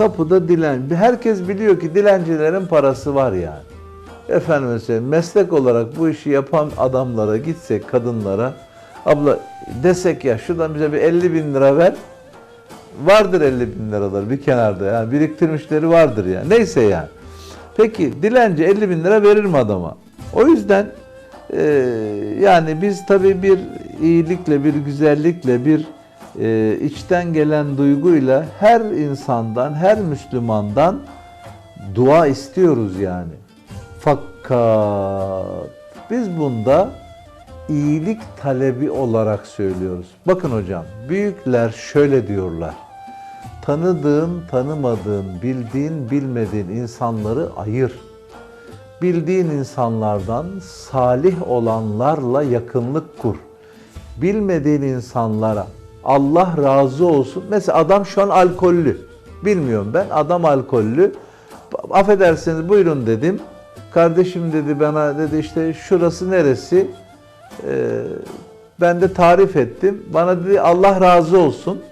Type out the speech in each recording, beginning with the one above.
Kapıda dilen. Herkes biliyor ki dilencilerin parası var yani. Efendim söyleyeyim meslek olarak bu işi yapan adamlara gitsek kadınlara abla desek ya şuradan bize bir 50 bin lira ver vardır 50 bin liralar bir kenarda yani biriktirmişleri vardır yani neyse yani. Peki dilenci 50 bin lira verir mi adama? O yüzden e, yani biz tabii bir iyilikle bir güzellikle bir e, içten gelen duyguyla her insandan her Müslümandan dua istiyoruz yani. Fakat biz bunda iyilik talebi olarak söylüyoruz. Bakın hocam, büyükler şöyle diyorlar. Tanıdığın, tanımadığın, bildiğin, bilmediğin insanları ayır. Bildiğin insanlardan salih olanlarla yakınlık kur. Bilmediğin insanlara Allah razı olsun. Mesela adam şu an alkollü. Bilmiyorum ben. Adam alkollü. Affedersiniz buyurun dedim. Kardeşim dedi bana dedi işte şurası neresi? Ee, ben de tarif ettim. Bana dedi Allah razı olsun.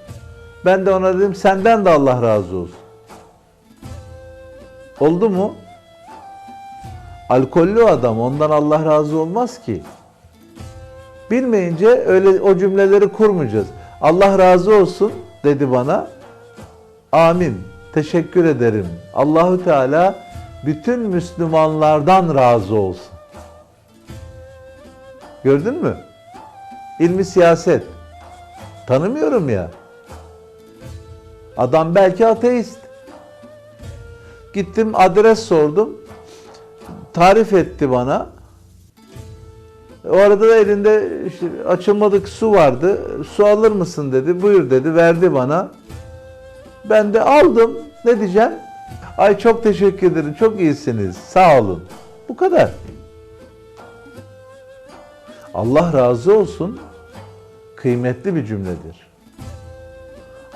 Ben de ona dedim senden de Allah razı olsun. Oldu mu? Alkollü adam ondan Allah razı olmaz ki. Bilmeyince öyle o cümleleri kurmayacağız. Allah razı olsun dedi bana. Amin. Teşekkür ederim. Allahu Teala bütün Müslümanlardan razı olsun. Gördün mü? İlmi siyaset. Tanımıyorum ya. Adam belki ateist. Gittim adres sordum. Tarif etti bana. O arada da elinde işte açılmadık su vardı. Su alır mısın dedi. Buyur dedi. Verdi bana. Ben de aldım. Ne diyeceğim? Ay çok teşekkür ederim. Çok iyisiniz. Sağ olun. Bu kadar. Allah razı olsun. Kıymetli bir cümledir.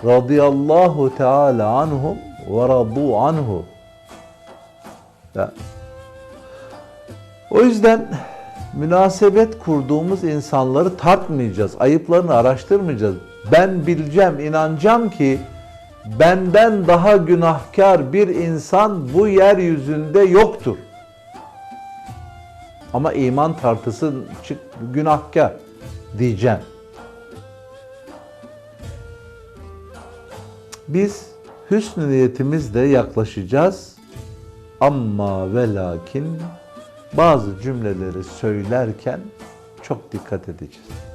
Radıyallahu Teala anhum ve radu anhu. Ya. O yüzden münasebet kurduğumuz insanları tartmayacağız, ayıplarını araştırmayacağız. Ben bileceğim, inanacağım ki benden daha günahkar bir insan bu yeryüzünde yoktur. Ama iman tartısı günahkar diyeceğim. Biz hüsnü niyetimizle yaklaşacağız. Amma ve lakin bazı cümleleri söylerken çok dikkat edeceğiz.